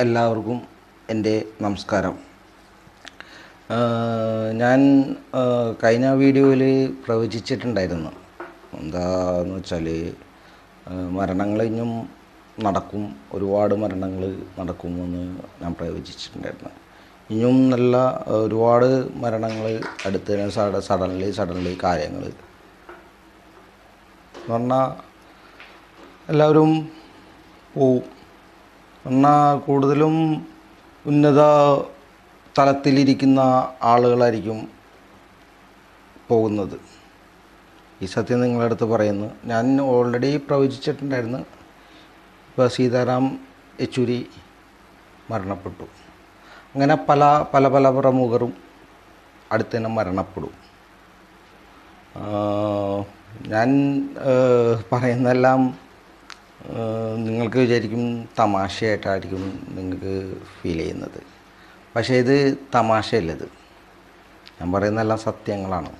എല്ലാവർക്കും എന്റെ നമസ്കാരം. ഞാൻ കഴിഞ്ഞ വീഡിയോയിൽ പ്രവചിച്ചിട്ടുണ്ടായിരുന്നു. എന്താന്ന് വെച്ചാൽ മരണങ്ങൾ ഇനിയും നടക്കും ഒരുപാട് മരണങ്ങൾ നടക്കുമെന്ന് ഞാൻ പ്രവചിച്ചിട്ടുണ്ടായിരുന്നു. ഇനിയും നല്ല ഒരുപാട് മരണങ്ങൾ അടുത്തതിന് സഡ സഡൻലി സഡൻലി കാര്യങ്ങൾ. എന്ന് പറഞ്ഞാൽ എല്ലാവരും പോവും. എന്നാൽ കൂടുതലും ഉന്നത തലത്തിലിരിക്കുന്ന ആളുകളായിരിക്കും പോകുന്നത്. ഈ സത്യം നിങ്ങളുടെ അടുത്ത് പറയുന്നു. ഞാൻ ഓൾറെഡി പ്രവചിച്ചിട്ടുണ്ടായിരുന്നു. ഇപ്പോൾ സീതാറാം യെച്ചൂരി മരണപ്പെട്ടു. അങ്ങനെ പല പല പല പ്രമുഖരും അടുത്ത് മരണപ്പെടും. ഞാൻ പറയുന്നതെല്ലാം നിങ്ങൾക്ക് വിചാരിക്കും തമാശയായിട്ടായിരിക്കും നിങ്ങൾക്ക് ഫീൽ ചെയ്യുന്നത്. പക്ഷേ ഇത് തമാശയല്ലത്. ഞാൻ പറയുന്നതെല്ലാം സത്യങ്ങളാണ്.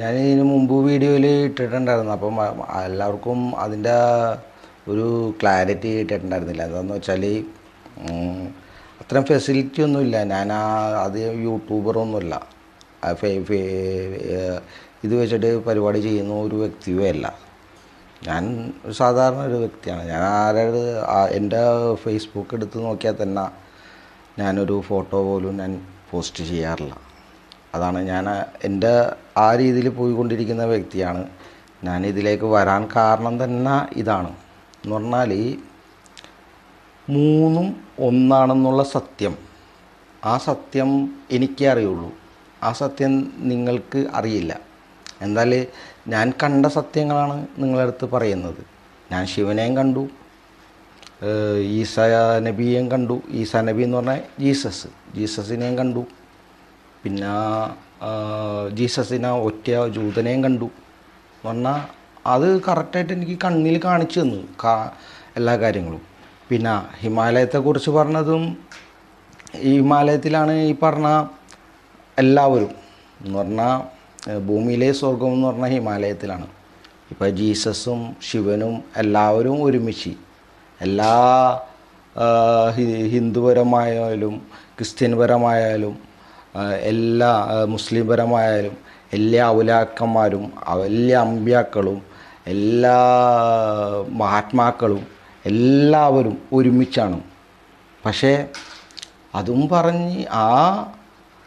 ഞാൻ ഇതിന് മുമ്പ് വീഡിയോയിൽ ഇട്ടിട്ടുണ്ടായിരുന്നു. അപ്പം എല്ലാവർക്കും അതിന്റെ ഒരു ക്ലാരിറ്റി കിട്ടിയിട്ടുണ്ടായിരുന്നില്ല. എന്താണെന്ന് വെച്ചാൽ അത്രയും ഫെസിലിറ്റി ഒന്നുമില്ല ഞാൻ ആ അത് യൂട്യൂബറൊന്നുമില്ല ഇത് വെച്ചിട്ട് പരിപാടി ചെയ്യുന്ന ഒരു വ്യക്തിയും അല്ല. ഞാൻ സാധാരണ ഒരു വ്യക്തിയാണ്. ഞാൻ ആരോട് എന്റെ ഫേസ്ബുക്ക് എടുത്ത് നോക്കിയാൽ തന്നെ ഞാനൊരു ഫോട്ടോ പോലും ഞാൻ പോസ്റ്റ് ചെയ്യാറില്ല. അതാണ് ഞാൻ എന്റെ ആ രീതിയിൽ പോയിക്കൊണ്ടിരിക്കുന്ന വ്യക്തിയാണ്. ഞാൻ ഇതിലേക്ക് വരാൻ കാരണം തന്നെ ഇതാണ്. എന്ന് പറഞ്ഞാൽ മൂന്നും ഒന്നാണെന്നുള്ള സത്യം ആ സത്യം എനിക്കേ അറിയുള്ളൂ. ആ സത്യം നിങ്ങൾക്ക് അറിയില്ല. എന്നാൽ ഞാൻ കണ്ട സത്യങ്ങളാണ് നിങ്ങളടുത്ത് പറയുന്നത്. ഞാൻ ശിവനെയും കണ്ടു. ഈസ നബിയെയും കണ്ടു. ഈസ നബി എന്ന് പറഞ്ഞാൽ ജീസസ്. ജീസസിനെയും കണ്ടു. പിന്നെ ജീസസിനെ ഒറ്റ ജൂതനെയും കണ്ടു. എന്ന് പറഞ്ഞാൽ അത് കറക്റ്റായിട്ട് എനിക്ക് കണ്ണിൽ കാണിച്ചു തന്നു കാ എല്ലാ കാര്യങ്ങളും. പിന്നെ ഹിമാലയത്തെക്കുറിച്ച് പറഞ്ഞതും ഈ ഹിമാലയത്തിലാണ് ഈ പറഞ്ഞ എല്ലാവരും. എന്ന് പറഞ്ഞാൽ ഭൂമിയിലെ സ്വർഗം എന്ന് പറഞ്ഞാൽ ഹിമാലയത്തിലാണ്. ഇപ്പോൾ ജീസസും ശിവനും എല്ലാവരും ഒരുമിച്ച് എല്ലാ ഹിന്ദുപരമായാലും ക്രിസ്ത്യൻപരമായാലും എല്ലാ മുസ്ലിം മുസ്ലിംപരമായാലും എല്ലാ ഔലാക്കന്മാരും എല്ലാ അമ്പ്യാക്കളും എല്ലാ മഹാത്മാക്കളും എല്ലാവരും ഒരുമിച്ചാണ്. പക്ഷേ അതും പറഞ്ഞ് ആ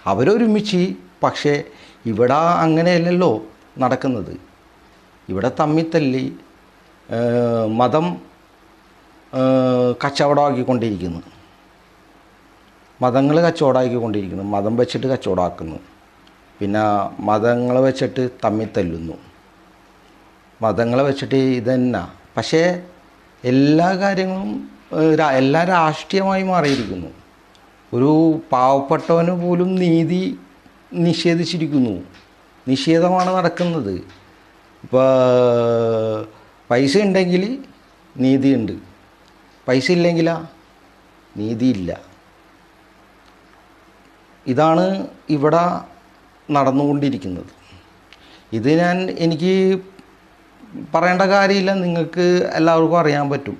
അവരൊരുമിച്ച് പക്ഷേ ഇവിടെ അങ്ങനെയല്ലല്ലോ നടക്കുന്നത്. ഇവിടെ തമ്മിത്തല്ലി മതം കച്ചവടമാക്കിക്കൊണ്ടിരിക്കുന്നു. മതങ്ങൾ കച്ചവടമാക്കിക്കൊണ്ടിരിക്കുന്നു മതം വെച്ചിട്ട് കച്ചവടമാക്കുന്നു പിന്നെ മതങ്ങൾ വെച്ചിട്ട് തമ്മിൽ തല്ലുന്നു മതങ്ങളെ വെച്ചിട്ട് ഇതന്നെ? പക്ഷേ എല്ലാ കാര്യങ്ങളും എല്ലാം രാഷ്ട്രീയമായി മാറിയിരിക്കുന്നു. ഒരു പാവപ്പെട്ടവന് പോലും നീതി നിഷേധിച്ചിരിക്കുന്നു. നിഷേധമാണ് നടക്കുന്നത്. ഇപ്പോൾ പൈസ ഉണ്ടെങ്കിൽ നീതിയുണ്ട്. പൈസ ഇല്ലെങ്കിലാ? നീതിയില്ല. ഇതാണ് ഇവിടെ നടന്നുകൊണ്ടിരിക്കുന്നത്. ഇത് ഞാൻ എനിക്ക് പറയേണ്ട കാര്യമില്ല. നിങ്ങൾക്ക് എല്ലാവർക്കും അറിയാൻ പറ്റും.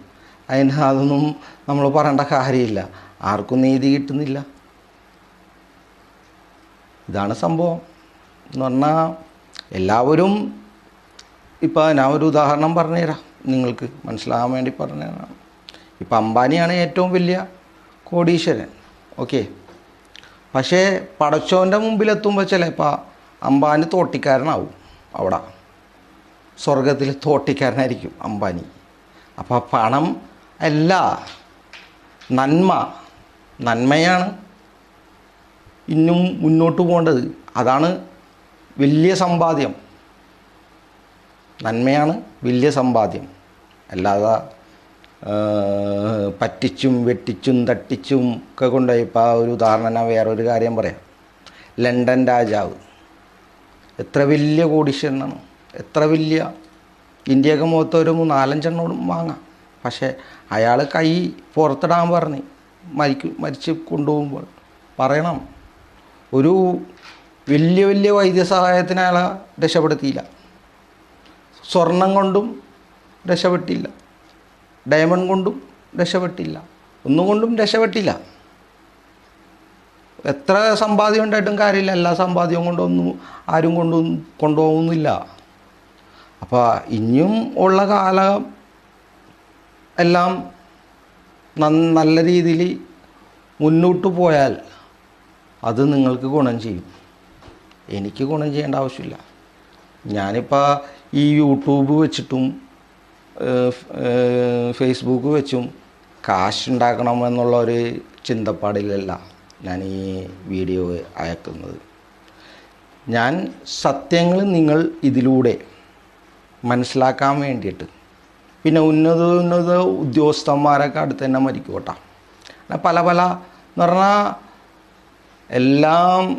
അതിന് അതൊന്നും നമ്മൾ പറയേണ്ട കാര്യമില്ല. ആർക്കും നീതി കിട്ടുന്നില്ല. ഇതാണ് സംഭവം. എന്ന് പറഞ്ഞാൽ എല്ലാവരും ഇപ്പോൾ ഞാൻ ഒരു ഉദാഹരണം പറഞ്ഞുതരാം നിങ്ങൾക്ക് മനസ്സിലാകാൻ വേണ്ടി പറഞ്ഞുതരാം ഇപ്പം അംബാനിയാണ് ഏറ്റവും വലിയ കോടീശ്വരൻ. ഓക്കെ? പക്ഷേ പടച്ചോന്റെ മുമ്പിലെത്തുമ്പോൾ ചിലപ്പോൾ അംബാനി തോട്ടിക്കാരനാവും അവിടെ. സ്വർഗത്തിൽ തോട്ടിക്കാരനായിരിക്കും അംബാനി. അപ്പോൾ പണം അല്ല നന്മ. നന്മയാണ്. ഇന്നും മുന്നോട്ട് പോകേണ്ടത് അതാണ് വലിയ സമ്പാദ്യം. നന്മയാണ് വലിയ സമ്പാദ്യം. അല്ലാതെ പറ്റിച്ചും വെട്ടിച്ചും തട്ടിച്ചും ഒക്കെ കൊണ്ടുപോയി. ഇപ്പോൾ ഒരു ഉദാഹരണം വേറൊരു കാര്യം പറയാം. ലണ്ടൻ രാജാവ് എത്ര വലിയ കോടീശ്വരനാണ്. എത്ര വലിയ ഇന്ത്യയൊക്കെ മുഖത്തൊരു നാലഞ്ചെണ്ണോടും വാങ്ങാം. പക്ഷേ അയാൾ കൈ പുറത്തിടാൻ പറഞ്ഞ് മരിക്കും മരിച്ച് കൊണ്ടുപോകുമ്പോൾ പറയണം ഒരു വലിയ വലിയ വൈദ്യസഹായത്തിന് അയാളെ രക്ഷപ്പെടുത്തിയില്ല. സ്വർണം കൊണ്ടും രക്ഷപ്പെട്ടില്ല. ഡയമണ്ട് കൊണ്ടും രക്ഷപ്പെട്ടില്ല. ഒന്നും കൊണ്ടും രക്ഷപ്പെട്ടില്ല. എത്ര സമ്പാദ്യം ഉണ്ടായിട്ടും കാര്യമില്ല. എല്ലാ സമ്പാദ്യവും കൊണ്ടൊന്നും ആരും കൊണ്ടു കൊണ്ടുപോകുന്നില്ല. അപ്പോൾ ഇനിയും ഉള്ള കാലം എല്ലാം നല്ല രീതിയിൽ മുന്നോട്ട് പോയാൽ അത് നിങ്ങൾക്ക് ഗുണം ചെയ്യും. എനിക്ക് ഗുണം ചെയ്യേണ്ട ആവശ്യമില്ല. ഞാനിപ്പോൾ ഈ യൂട്യൂബ് വെച്ചിട്ടും ഫേസ്ബുക്ക് വെച്ചും കാശ് ഉണ്ടാക്കണം എന്നുള്ള ഒരു ചിന്തപ്പാടിലല്ല ഞാൻ ഈ വീഡിയോ അയക്കുന്നത്. ഞാൻ സത്യങ്ങൾ നിങ്ങൾ ഇതിലൂടെ മനസ്സിലാക്കാൻ വേണ്ടിയിട്ട്. പിന്നെ ഉന്നത ഉന്നത ഉദ്യോഗസ്ഥന്മാരൊക്കെ അടുത്ത് തന്നെ മരിക്കോട്ടാ പല പല എന്ന് പറഞ്ഞാൽ എല്ലാം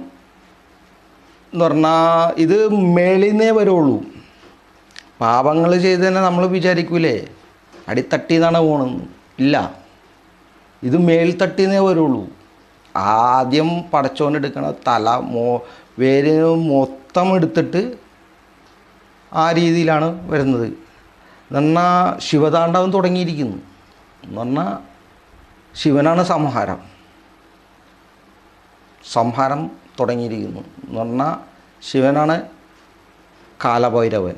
എന്ന് പറഞ്ഞാൽ ഇത് മേളിന്നേ വരുള്ളൂ. പാപങ്ങൾ ചെയ്ത് തന്നെ നമ്മൾ വിചാരിക്കൂലേ? അടിത്തട്ടിന്നാണ് പോണെന്ന് ഇല്ല. ഇത് മേൽത്തട്ടിന്നേ വരുള്ളൂ. ആദ്യം പടച്ചോനെടുക്കണ തല മോ വേര് മൊത്തം എടുത്തിട്ട് ആ രീതിയിലാണ് വരുന്നത്. എന്നാൽ ശിവതാണ്ഡവം തുടങ്ങിയിരിക്കുന്നു. എന്ന് പറഞ്ഞാൽ ശിവനാണ് സംഹാരം. സംഹാരം തുടങ്ങിയിരിക്കുന്നു. എന്ന് പറഞ്ഞാൽ ശിവനാണ് കാലഭൈരവൻ.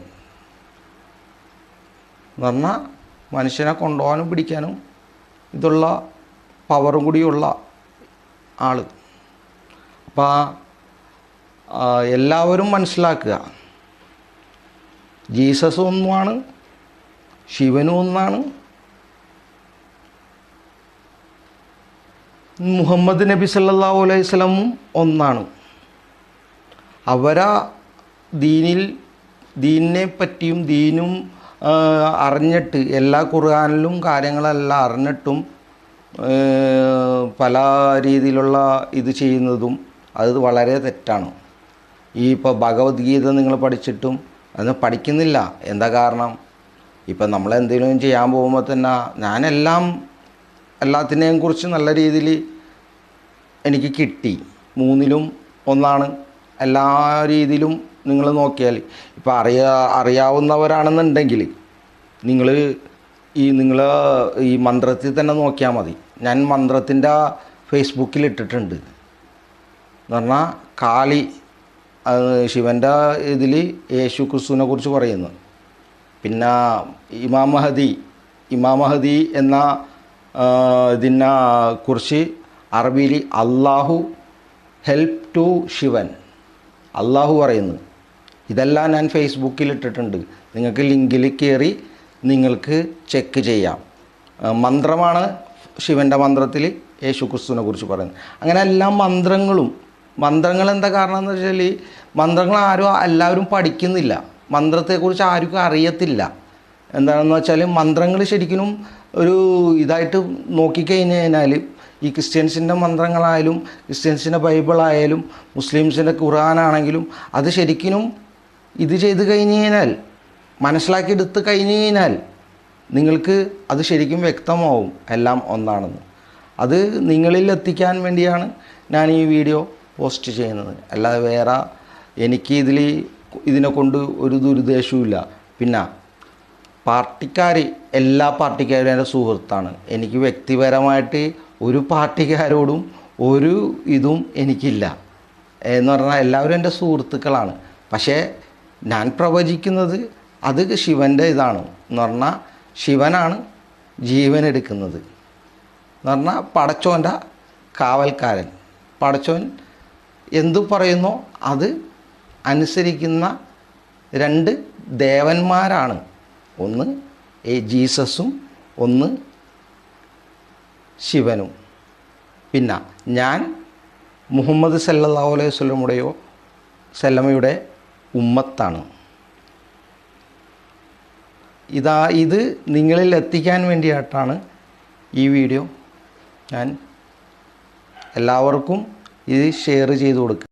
എന്ന് പറഞ്ഞാൽ മനുഷ്യനെ കൊണ്ടുപോകാനും പിടിക്കാനും ഇതുള്ള പവറും കൂടിയുള്ള ആൾ അപ്പോൾ എല്ലാവരും മനസ്സിലാക്കുക. ജീസസ് ഒന്നുമാണ് ശിവനും ഒന്നാണ് മുഹമ്മദ് നബി സല്ലല്ലാഹു അലൈഹി സ്വലമും ഒന്നാണ്. അവരാ ദീനിൽ ദീനിനെ പറ്റിയും ദീനും അറിഞ്ഞിട്ട് എല്ലാ ഖുർആാനിലും കാര്യങ്ങളെല്ലാം അറിഞ്ഞിട്ടും പല രീതിയിലുള്ള ഇത് ചെയ്യുന്നതും അത് വളരെ തെറ്റാണ്. ഈ ഇപ്പോൾ ഭഗവത്ഗീത നിങ്ങൾ പഠിച്ചിട്ടും അത് പഠിക്കുന്നില്ല. എന്താ കാരണം? ഇപ്പം നമ്മളെന്തെങ്കിലും ചെയ്യാൻ പോകുമ്പോൾ തന്നെ ഞാനെല്ലാം എല്ലാത്തിനെയും കുറിച്ച് നല്ല രീതിയിൽ എനിക്ക് കിട്ടി. മൂന്നിലും ഒന്നാണ്. എല്ലാ രീതിയിലും നിങ്ങൾ നോക്കിയാൽ ഇപ്പോൾ അറിയാ അറിയാവുന്നവരാണെന്നുണ്ടെങ്കിൽ നിങ്ങൾ ഈ നിങ്ങൾ ഈ മന്ത്രത്തിൽ തന്നെ നോക്കിയാൽ മതി. ഞാൻ മന്ത്രത്തിന്റെ ഫേസ്ബുക്കിൽ ഇട്ടിട്ടുണ്ട്. എന്ന് പറഞ്ഞാൽ കാളി ശിവന്റെ ഇതിൽ യേശു ക്രിസ്തുവിനെ കുറിച്ച് പറയുന്നു. പിന്നെ ഇമാം മഹദി ഇമാം മഹദി എന്ന ഇതിനെ കുറിച്ച് അറബിയിൽ അള്ളാഹു ഹെൽപ്പ് ടു ശിവൻ. അള്ളാഹു പറയുന്നു. ഇതെല്ലാം ഞാൻ ഫേസ്ബുക്കിൽ ഇട്ടിട്ടുണ്ട് നിങ്ങൾക്ക് ലിങ്കിൽ കയറി നിങ്ങൾക്ക് ചെക്ക് ചെയ്യാം. മന്ത്രമാണ് ശിവന്റെ മന്ത്രത്തിൽ യേശു ക്രിസ്തുവിനെ കുറിച്ച് പറയുന്നത്. അങ്ങനെ എല്ലാ മന്ത്രങ്ങളും മന്ത്രങ്ങൾ എന്താ കാരണം എന്ന് വെച്ചാൽ മന്ത്രങ്ങൾ ആരും എല്ലാവരും പഠിക്കുന്നില്ല. മന്ത്രത്തെക്കുറിച്ച് ആർക്കും അറിയത്തില്ല. എന്താണെന്ന് വെച്ചാൽ മന്ത്രങ്ങൾ ശരിക്കും ഒരു ഇതായിട്ട് നോക്കിക്കഴിഞ്ഞ് കഴിഞ്ഞാൽ ഈ ക്രിസ്ത്യൻസിന്റെ മന്ത്രങ്ങളായാലും ക്രിസ്ത്യൻസിന്റെ ബൈബിളായാലും മുസ്ലിംസിന്റെ ഖുറാനാണെങ്കിലും അത് ശരിക്കും ഇത് ചെയ്ത് കഴിഞ്ഞ് കഴിഞ്ഞാൽ മനസ്സിലാക്കിയെടുത്ത് കഴിഞ്ഞ് കഴിഞ്ഞാൽ നിങ്ങൾക്ക് അത് ശരിക്കും വ്യക്തമാവും എല്ലാം ഒന്നാണെന്ന്. അത് നിങ്ങളിൽ എത്തിക്കാൻ വേണ്ടിയാണ് ഞാൻ ഈ വീഡിയോ പോസ്റ്റ് ചെയ്യുന്നത്. അല്ലാതെ വേറെ എനിക്ക് ഇതിൽ ഇതിനെ കൊണ്ട് ഒരു ദുരുദ്ദേശവുമില്ല. പിന്നെ പാർട്ടിക്കാർ എല്ലാ പാർട്ടിക്കാരും എന്റെ സുഹൃത്താണ്. എനിക്ക് വ്യക്തിപരമായിട്ട് ഒരു പാർട്ടിക്കാരോടും ഒരു ഇതും എനിക്കില്ല. എന്ന് പറഞ്ഞാൽ എല്ലാവരും എന്റെ സുഹൃത്തുക്കളാണ്. പക്ഷേ ഞാൻ പ്രവചിക്കുന്നത് അത് ശിവന്റെ ഇതാണ്. എന്ന് പറഞ്ഞാൽ ശിവനാണ് ജീവൻ എടുക്കുന്നത്. എന്ന് പറഞ്ഞാൽ പടച്ചോന്റെ കാവൽക്കാരൻ. പടച്ചോൻ എന്തു പറയുന്നോ അത് അനുസരിക്കുന്ന രണ്ട് ദേവന്മാരാണ്. ഒന്ന് ഈ ജീസസും ഒന്ന് ശിവനും. പിന്നെ ഞാൻ മുഹമ്മദ് സല്ലല്ലാഹു അലൈഹി സ്വലമുടെയോ സല്ലമയുടെ ഉമ്മത്താണ്. ഇതാ ഇത് നിങ്ങളിൽ എത്തിക്കാൻ വേണ്ടിയിട്ടാണ് ഈ വീഡിയോ. ഞാൻ എല്ലാവർക്കും ഇത് ഷെയർ ചെയ്ത് കൊടുക്കുക.